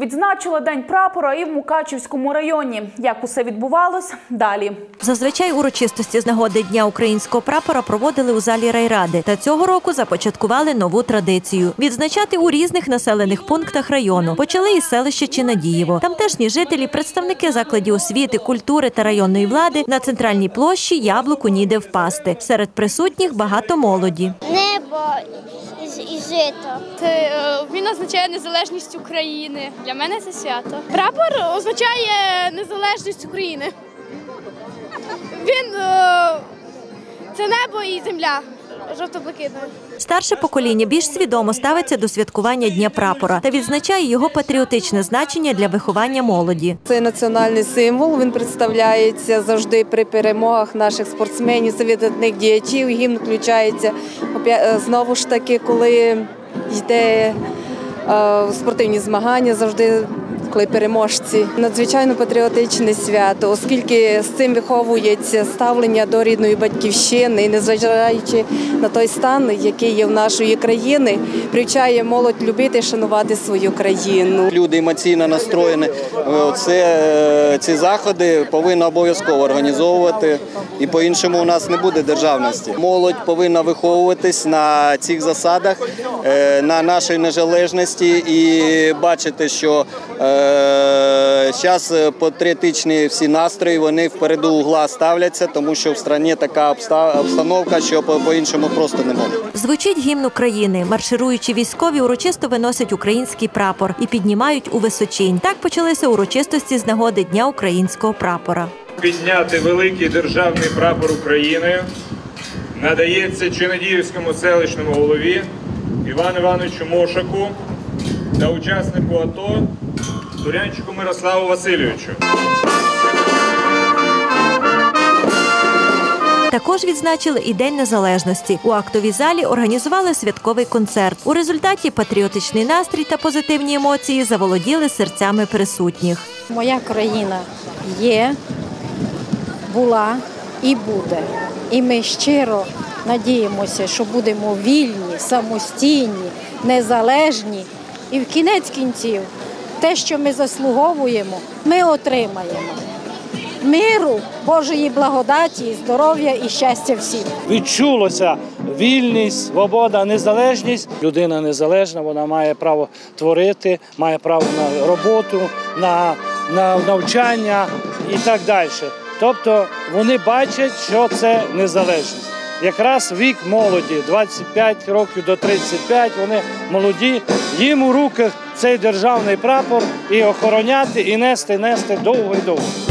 Відзначила День прапора і в Мукачівському районі. Як усе відбувалось? Далі. Зазвичай урочистості з нагоди Дня українського прапора проводили у залі райради. Та цього року започаткували нову традицію відзначати у різних населених пунктах району. Почали із селища Чинадієво. Тамтешні жителі, представники закладів освіти, культури та районної влади на центральній площі яблуку ніде впасти. Серед присутніх багато молоді. Небо жито. Це, Він означає незалежність України. Для мене це свято. Прапор означає незалежність України. Він е, це небо і земля жовто-блакитна. Старше покоління більш свідомо ставиться до святкування Дня прапора та відзначає його патріотичне значення для виховання молоді. Це національний символ. Він представляється завжди при перемогах наших спортсменів, видатних діячів. Гімн включається опя- е, знову ж таки, коли йде е, спортивні змагання, завжди. Коли переможці надзвичайно патріотичне свято, оскільки з цим виховується ставлення до рідної батьківщини, незважаючи на той стан, який є в нашої країни, привчає молодь любити шанувати свою країну. Люди емоційно настроєні. Е, Це, е, ці заходи повинні обов'язково організовувати, і по-іншому у нас не буде державності. Молодь повинна виховуватись на цих засадах, е, на нашій незалежності і бачити, що зараз патріотичні всі настрої вони впереду угла ставляться, тому що в країні така обста- обстановка, що по- по-іншому просто не може. Звучить гімн України. Маршируючі військові урочисто виносять український прапор і піднімають у височинь. Так почалися урочистості з нагоди Дня українського прапора. Підняти великий державний прапор України надається Чинадіївському селищному голові Івану Івановичу Мошаку та учаснику АТО Турянчику Мирославу Васильовичу. Також відзначили і День Незалежності. У актовій залі організували святковий концерт. У результаті патріотичний настрій та позитивні емоції заволоділи серцями присутніх. Моя країна є, була і буде. І ми щиро надіємося, що будемо вільні, самостійні, незалежні. І в кінець кінців те, що ми заслуговуємо, ми отримаємо. Миру, Божої благодаті, здоров'я і щастя всім. відчулося вільність, свобода, незалежність. Людина незалежна, вона має право творити, має право на роботу, на, на навчання і так далі. Тобто вони бачать, що це незалежність. Якраз вік молоді, 25 років до 35, вони молоді, їм у руках цей державний прапор і охороняти, і нести, нести довго і довго.